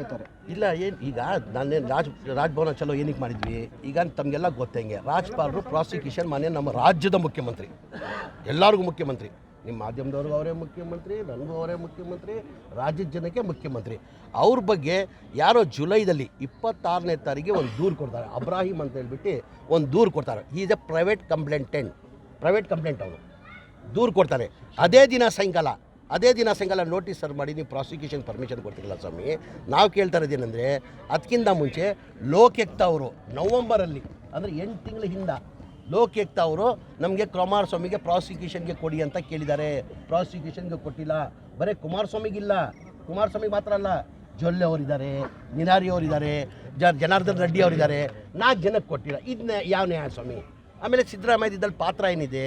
ಹೇಳ್ತಾರೆ. ಇಲ್ಲ, ಏನು, ಈಗ ನಾನೇನು ರಾಜ್, ರಾಜ್ಭವನ ಚಲೋ ಏನಕ್ಕೆ ಮಾಡಿದ್ವಿ? ಈಗ ತಮಗೆಲ್ಲ ಗೊತ್ತಂಗೆ ರಾಜ್ಪಾಲರು ಪ್ರಾಸಿಕ್ಯೂಷನ್ ಮನೆ ನಮ್ಮ ರಾಜ್ಯದ ಮುಖ್ಯಮಂತ್ರಿ. ಎಲ್ಲರಿಗೂ ಮುಖ್ಯಮಂತ್ರಿ. ನಿಮ್ಮ ಮಾಧ್ಯಮದವ್ರಿಗೂ ಅವರೇ ಮುಖ್ಯಮಂತ್ರಿ, ನನಗೂ ಅವರೇ ಮುಖ್ಯಮಂತ್ರಿ, ರಾಜ್ಯದ ಜನಕ್ಕೆ ಮುಖ್ಯಮಂತ್ರಿ. ಅವ್ರ ಬಗ್ಗೆ ಯಾರೋ ಜುಲೈದಲ್ಲಿ ಇಪ್ಪತ್ತಾರನೇ ತಾರೀಕಿಗೆ ಒಂದು ದೂರು ಕೊಡ್ತಾರೆ. ಅಬ್ರಾಹಿಂ ಅಂತ ಹೇಳ್ಬಿಟ್ಟು ಒಂದು ದೂರು ಕೊಡ್ತಾರೆ. Is a private complainant private complaint ಅವರು. ದೂರು ಕೊಡ್ತಾರೆ. ಅದೇ ದಿನ ಸಾಯಂಕಾಲ ಅದೇ ದಿನ ಸಾಯಂಕಾಲ ನೋಟಿಸ್ ಸರ್ ಮಾಡಿ ನೀವು ಪ್ರಾಸಿಕ್ಯೂಷನ್ ಪರ್ಮಿಷನ್ ಕೊಡ್ತಿರಲ್ಲ ಸ್ವಾಮಿ, ನಾವು ಕೇಳ್ತಾ ಇರೋದೇನೆಂದರೆ ಅದಕ್ಕಿಂತ ಮುಂಚೆ ಲೋಕಾಯುಕ್ತ ಅವರು ನವಂಬರಲ್ಲಿ ಅಂದರೆ ಎಂಟು ತಿಂಗಳ ಹಿಂದೆ ಲೋಕಾಯುಕ್ತ ಅವರು ನಮಗೆ ಕುಮಾರಸ್ವಾಮಿಗೆ ಪ್ರಾಸಿಕ್ಯೂಷನ್ಗೆ ಕೊಡಿ ಅಂತ ಕೇಳಿದ್ದಾರೆ. ಪ್ರಾಸಿಕ್ಯೂಷನ್ಗೆ ಕೊಟ್ಟಿಲ್ಲ. ಬರೀ ಕುಮಾರಸ್ವಾಮಿಗಿಲ್ಲ ಕುಮಾರಸ್ವಾಮಿಗೆ ಮಾತ್ರ ಅಲ್ಲ, ಜೊಲ್ಲೆ ಅವರಿದ್ದಾರೆ ನಿನಾರಿ ಅವರಿದ್ದಾರೆ, ಜ ಜನಾರ್ದನ್ ರೆಡ್ಡಿ ಅವರಿದ್ದಾರೆ. ನಾಲ್ಕು ಜನಕ್ಕೆ ಕೊಟ್ಟಿಲ್ಲ. ಇದನ್ನ ಯಾವ ನ್ಯಾಯ ಸ್ವಾಮಿ? ಆಮೇಲೆ ಸಿದ್ದರಾಮಯ್ಯದಲ್ಲಿ ಪಾತ್ರ ಏನಿದೆ?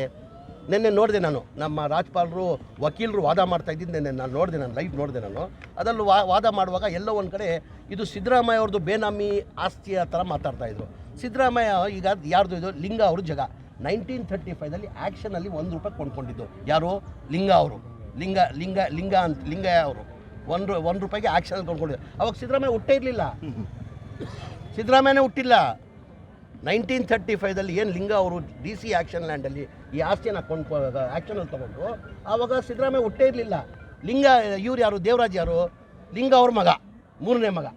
ನಿನ್ನೆ ನೋಡಿದೆ ನಾನು. ನಮ್ಮ ರಾಜ್ಪಾಲರು ವಕೀಲರು ವಾದ ಮಾಡ್ತಾ ಇದ್ದಿದ್ದು ನಿನ್ನೆ ನಾನು ನೋಡಿದೆ ನಾನು ಲೈವ್ ನೋಡಿದೆ ನಾನು. ಅದರಲ್ಲೂ ವಾ ವಾದ ಮಾಡುವಾಗ ಎಲ್ಲೋ ಒಂದು ಕಡೆ ಇದು ಸಿದ್ದರಾಮಯ್ಯ ಅವ್ರದ್ದು ಬೇನಾಮಿ ಆಸ್ತಿಯ ಥರ ಮಾತಾಡ್ತಾ ಇದ್ರು. ಸಿದ್ದರಾಮಯ್ಯ ಈಗ ಯಾರ್ದು ಇದು? ಲಿಂಗ ಅವರು ಜಗ. ನೈನ್ಟೀನ್ ಥರ್ಟಿ ಫೈವ್ದಲ್ಲಿ ಆ್ಯಕ್ಷನಲ್ಲಿ ಒಂದು ರೂಪಾಯಿ ಕೊಂಡ್ಕೊಂಡಿದ್ದು. ಯಾರು? ಲಿಂಗ ಅವರು. ಲಿಂಗ ಲಿಂಗ ಲಿಂಗ ಅಂತ ಲಿಂಗಯ್ಯ ಅವರು. ಒಂದು ಒಂದು ರೂಪಾಯಿಗೆ ಆ್ಯಕ್ಷನಲ್ಲಿ ಕೊಂಡ್ಕೊಂಡಿದ್ದು. ಅವಾಗ ಸಿದ್ದರಾಮಯ್ಯ ಹುಟ್ಟೇ ಇರಲಿಲ್ಲ. ಸಿದ್ದರಾಮಯ್ಯನೇ ಹುಟ್ಟಿಲ್ಲ. ನೈನ್ಟೀನ್ ಥರ್ಟಿ ಫೈವ್ದಲ್ಲಿ ಏನು ಲಿಂಗ ಅವರು ಡಿ ಸಿ ಆ್ಯಕ್ಷನ್ ಲ್ಯಾಂಡಲ್ಲಿ ಈ ಆಸ್ತಿಯನ್ನು ಕೊಂಡು ಆ್ಯಕ್ಷನಲ್ಲಿ ತೊಗೊಂಡು ಆವಾಗ ಸಿದ್ದರಾಮಯ್ಯ ಹುಟ್ಟೇ ಇರಲಿಲ್ಲ. ಲಿಂಗ, ಇವ್ರು ಯಾರು, ದೇವರಾಜ್ ಯಾರು? ಲಿಂಗ ಅವ್ರ ಮಗ, ಮೂರನೇ ಮಗ.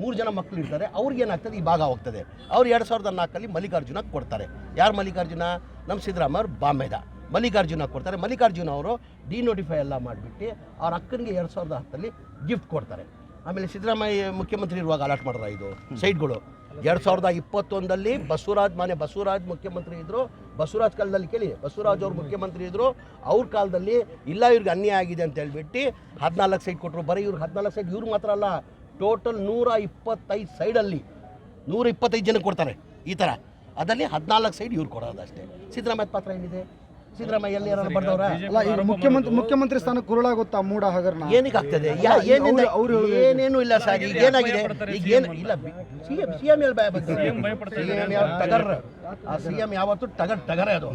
ಮೂರು ಜನ ಮಕ್ಕಳು ಇರ್ತಾರೆ ಅವ್ರಿಗೇನಾಗ್ತದೆ ಈ ಭಾಗ ಹೋಗ್ತದೆ. ಅವ್ರು ಎರಡು ಸಾವಿರದ ನಾಲ್ಕಲ್ಲಿ ಮಲ್ಲಿಕಾರ್ಜುನ ಕೊಡ್ತಾರೆ. ಯಾರು ಮಲ್ಲಿಕಾರ್ಜುನ? ನಮ್ಮ ಸಿದ್ದರಾಮಯ್ಯ ಬಾಂಬೆದ. ಮಲ್ಲಿಕಾರ್ಜುನ ಕೊಡ್ತಾರೆ. ಮಲ್ಲಿಕಾರ್ಜುನ ಅವರು ಡಿನೋಟಿಫೈ ಎಲ್ಲ ಮಾಡಿಬಿಟ್ಟು ಅವ್ರ ಅಕ್ಕನಿಗೆ ಎರಡು ಸಾವಿರದ ಹತ್ತಲ್ಲಿ ಗಿಫ್ಟ್ ಕೊಡ್ತಾರೆ. ಆಮೇಲೆ ಸಿದ್ದರಾಮಯ್ಯ ಮುಖ್ಯಮಂತ್ರಿ ಇರುವಾಗ ಅಲಾಟ್ ಮಾಡ್ರ ಇದು? ಸೈಟ್ಗಳು. ಎರಡು ಸಾವಿರದ ಇಪ್ಪತ್ತೊಂದಲ್ಲಿ ಬಸವರಾಜ್, ಮಾನ್ಯ ಬಸವರಾಜ್ ಮುಖ್ಯಮಂತ್ರಿ ಇದ್ದರು ಬಸವರಾಜ್ ಕಾಲದಲ್ಲಿ ಕೇಳಿ, ಬಸವರಾಜ್ ಅವರು ಮುಖ್ಯಮಂತ್ರಿ ಇದ್ದರು ಅವ್ರ ಕಾಲದಲ್ಲಿ ಇಲ್ಲ, ಇವ್ರಿಗೆ ಅನ್ಯಾಯ ಆಗಿದೆ ಅಂತ ಹೇಳ್ಬಿಟ್ಟು ಹದಿನಾಲ್ಕು ಸೈಟ್ ಕೊಟ್ಟರು ಬರೀ ಇವ್ರಿಗೆ ಹದಿನಾಲ್ಕು ಸೈಟ್ ಇವ್ರು ಮಾತ್ರ ಅಲ್ಲ, ಟೋಟಲ್ ನೂರ ಇಪ್ಪತ್ತೈದು ಸೈಡಲ್ಲಿ, ನೂರ ಇಪ್ಪತ್ತೈದು ಜನಕ್ಕೆ ಕೊಡ್ತಾರೆ ಈ ಥರ. ಅದರಲ್ಲಿ ಹದಿನಾಲ್ಕು ಸೈಡ್ ಇವ್ರು ಕೊಡೋದು ಅಷ್ಟೇ. ಸಿದ್ದರಾಮಯ್ಯ ಪಾತ್ರ ಏನಿದೆ? ಸಿದ್ದರಾಮಯ್ಯ ಎಲ್ಲಿ ಯಾರು ಬರ್ದವ್ರ ಅಲ್ಲ ಈಗ ಮುಖ್ಯಮಂತ್ರಿ ಮುಖ್ಯಮಂತ್ರಿ ಸ್ಥಾನ ಕುರುಳಾಗುತ್ತಾ ಮೂಡ ಹಗರಣ ಏನಕ್ಕೆ ಆಗ್ತದೆ ಯಾ ಅವ್ರು- ಏನೇನು ಇಲ್ಲ ಸರ್ ಈಗ ಏನಾಗಿದೆ? ಈಗ ಏನು ಇಲ್ಲ ಸಿ ಎಂ ಸಿ ಎಂ ಎಲ್ಲಿ ಭಯ ಬಂತು. ಸಿ ಎಂ ಯಾವ ಟಗರ್ ಆ ಸಿ ಎಂ ಯಾವತ್ತು ಟಗರ್ ಟಗರೇ ಅದು.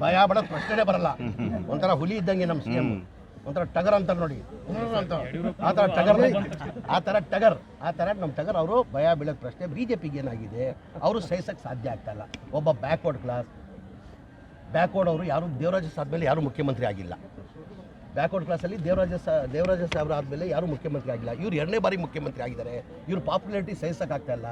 ಭಯ ಬಡ ಪ್ರಶ್ನೆ ಬರಲ್ಲ. ಒಂಥರ ಹುಲಿ ಇದ್ದಂಗೆ ನಮ್ಮ ಸಿ ಎಂ ಒಂಥರ ಟಗರ್ ಅಂತ ನೋಡಿ. ಹ್ಮ್ ಅಂತ ಆ ಥರ ಟಗರ್ ಆ ಥರ ಟಗರ್. ಆ ಥರ ನಮ್ಮ ಟಗರ್. ಅವರು ಭಯ ಬೀಳೋದು ಪ್ರಶ್ನೆ. ಬಿ ಜೆ ಪಿಗೆ ಏನಾಗಿದೆ? ಅವರು ಸಹಿಸಕ್ಕೆ ಸಾಧ್ಯ ಆಗ್ತಾ ಇಲ್ಲ. ಒಬ್ಬ ಬ್ಯಾಕ್ವರ್ಡ್ ಕ್ಲಾಸ್ ಬ್ಯಾಕ್ವರ್ಡ್ ಅವರು ಯಾರು? ದೇವರಾಜ ಆದಮೇಲೆ ಯಾರು ಮುಖ್ಯಮಂತ್ರಿ ಆಗಿಲ್ಲ. ಬ್ಯಾಕ್ವರ್ಡ್ ಕ್ಲಾಸಲ್ಲಿ ದೇವರಾಜ ಸಾ ದೇವರಾಜ ಸಾಹೇಬರು ಆದಮೇಲೆ ಯಾರು ಮುಖ್ಯಮಂತ್ರಿ ಆಗಿಲ್ಲ. ಇವ್ರು ಎರಡನೇ ಬಾರಿ ಮುಖ್ಯಮಂತ್ರಿ ಆಗಿದ್ದಾರೆ. ಇವ್ರ ಪಾಪ್ಯುಲಾರಿಟಿ ಸಹಿಸೋಕ್ಕಾಗ್ತಾ ಇಲ್ಲ.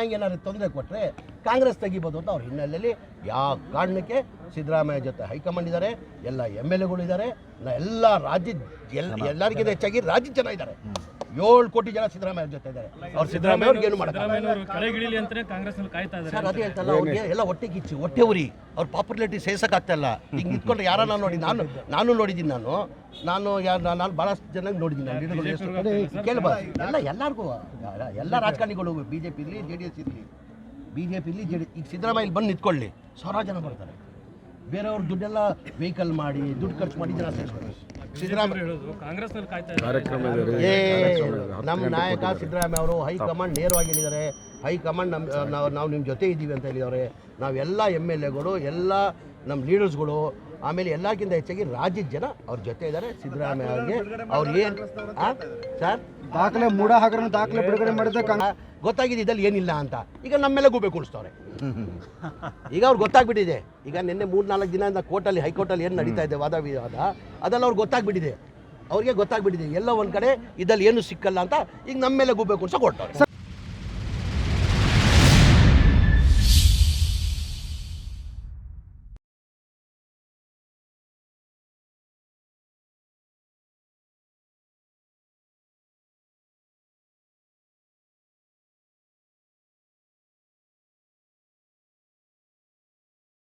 ಹಂಗೆ ಏನಾದ್ರು ತೊಂದರೆ ಕೊಟ್ಟರೆ ಕಾಂಗ್ರೆಸ್ ತೆಗಿಬೋದು ಅಂತ ಅವ್ರ ಹಿನ್ನೆಲೆಯಲ್ಲಿ ಯಾವ ಕಾರಣಕ್ಕೆ ಸಿದ್ದರಾಮಯ್ಯ ಜೊತೆ ಹೈಕಮಾಂಡ್ ಇದ್ದಾರೆ. ಎಲ್ಲ ಎಂ ಎಲ್ ಎಗಳು ಇದ್ದಾರೆ. ಎಲ್ಲ ರಾಜ್ಯ ಎಲ್ಲ ಎಲ್ಲರಿಗಿಂತ ಹೆಚ್ಚಾಗಿ ರಾಜ್ಯ ಜನ ಇದ್ದಾರೆ. ಏಳು ಕೋಟಿ ಜನ ಸಿದ್ದರಾಮಯ್ಯ ಜೊತೆ ಇದ್ದಾರೆ. ಅವ್ರು ಸಿದ್ದರಾಮಯ್ಯ ಅವ್ರಿಗೆ ಏನು ಮಾಡೋದು ಕಾಯ್ತಾ ಸರ್ ಅದೇ ಅಂತಲ್ಲ ಅವ್ರಿಗೆ ಎಲ್ಲ ಹೊಟ್ಟೆ ಕಿಚ್ಚು ಹೊಟ್ಟೆ ಉರಿ. ಅವ್ರ ಪಾಪ್ಯುಲಾರಿಟಿ ಸೇರ್ಸಕ್ಕಾಗ್ತಾ ಇಲ್ಲ ಈಗ ನಿಂತ್ಕೊಂಡ್ರೆ ಯಾರ ನಾನು ನೋಡಿ ನಾನು ನಾನು ನೋಡಿದ್ದೀನಿ ನಾನು. ನಾನು ಯಾರು ನಾನು ಭಾಳಷ್ಟು ಜನ ನೋಡಿದ್ದೀನಿ. ಕೇಳಬಾರ್ದು ಎಲ್ಲ ಎಲ್ಲರಿಗೂ ಎಲ್ಲ ರಾಜಕಾರಣಿಗಳು ಬಿ ಜೆ ಪಿ ಇರಲಿ ಜೆ ಡಿ ಎಸ್ ಇರಲಿ ಬಿ ಜೆ ಪಿ ಇರಲಿ ಜೆ ಡಿ ಈಗ ಸಿದ್ದರಾಮಯ್ಯ ಇಲ್ಲಿ ಬಂದು ನಿಂತ್ಕೊಳ್ಳಿ. ಸಾವಿರಾರು ಜನ ಬರ್ತಾರೆ. ಬೇರೆಯವ್ರ ದುಡ್ಡೆಲ್ಲ ವೆಹಿಕಲ್ ಮಾಡಿ ದುಡ್ಡು ಖರ್ಚು ಮಾಡಿ ಜನ ಸೇರಿಸ್ತಾರೆ ಸಿದ್ದರಾಮಯ್ಯ. ನಮ್ಮ ನಾಯಕ ಸಿದ್ದರಾಮಯ್ಯ ಅವರು ಹೈಕಮಾಂಡ್ ನೇರವಾಗಿ ಹೇಳಿದ್ದಾರೆ ಹೈಕಮಾಂಡ್ ನಮ್ಮ ನಾವು ನಾವು ನಿಮ್ಮ ಜೊತೆ ಇದ್ದೀವಿ ಅಂತ ಹೇಳಿದವ್ರೆ ನಾವೆಲ್ಲ ಎಂ ಎಲ್ ಎಗಳು ಎಲ್ಲ ನಮ್ಮ ಲೀಡರ್ಸ್ಗಳು ಆಮೇಲೆ ಎಲ್ಲಕ್ಕಿಂತ ಹೆಚ್ಚಾಗಿ ರಾಜ್ಯದ ಜನ ಅವ್ರ ಜೊತೆ ಇದ್ದಾರೆ ಸಿದ್ದರಾಮಯ್ಯ ಅವ್ರಿಗೆ ಅವ್ರು ಏನು ಸರ್ ದಾಖಲೆ ಮೂಡ ಹಗರಣ ದಾಖಲೆ ಬಿಡುಗಡೆ ಮಾಡಿದ್ರೆ ಗೊತ್ತಾಗಿದೆ ಇದಲ್ಲಿ ಏನಿಲ್ಲ ಅಂತ. ಈಗ ನಮ್ಮೆಲ್ಲ ಗೂಬೆ ಕೂಡಿಸ್ತವ್ರೆ ಈಗ ಅವ್ರು ಗೊತ್ತಾಗ್ಬಿಟ್ಟಿದೆ. ಈಗ ನಿನ್ನೆ ಮೂರು ನಾಲ್ಕು ದಿನದಿಂದ ಕೋರ್ಟಲ್ಲಿ ಹೈಕೋರ್ಟಲ್ಲಿ ಏನು ನಡೀತಾ ಇದೆ ವಾದ ವಿವಾದ ಅದೆಲ್ಲ ಅವ್ರಿಗೆ ಗೊತ್ತಾಗ್ಬಿಟ್ಟಿದೆ. ಅವ್ರಿಗೆ ಗೊತ್ತಾಗ್ಬಿಟ್ಟಿದೆ. ಎಲ್ಲ ಒಂದು ಕಡೆ ಇದಲ್ಲಿ ಏನು ಸಿಕ್ಕಲ್ಲ ಅಂತ ಈಗ ನಮ್ಮೆಲ್ಲ ಮೇಲೆ ಗೂಬೆ ಕೂಡಿಸೋ ಕೊಟ್ಟವ್ರೆ